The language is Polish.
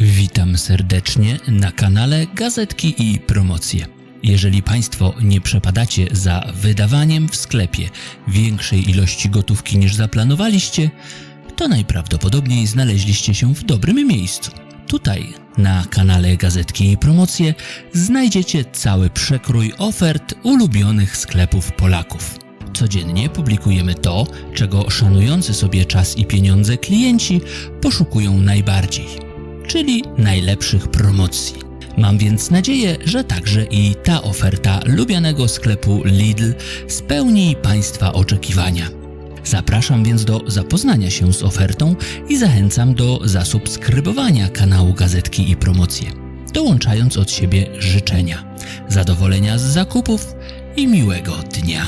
Witam serdecznie na kanale Gazetki i Promocje. Jeżeli Państwo nie przepadacie za wydawaniem w sklepie większej ilości gotówki niż zaplanowaliście, to najprawdopodobniej znaleźliście się w dobrym miejscu. Tutaj, na kanale Gazetki i Promocje, znajdziecie cały przekrój ofert ulubionych sklepów Polaków. Codziennie publikujemy to, czego szanujący sobie czas i pieniądze klienci poszukują najbardziej, czyli najlepszych promocji. Mam więc nadzieję, że także i ta oferta lubianego sklepu Lidl spełni Państwa oczekiwania. Zapraszam więc do zapoznania się z ofertą i zachęcam do zasubskrybowania kanału Gazetki i Promocje, dołączając od siebie życzenia, zadowolenia z zakupów i miłego dnia.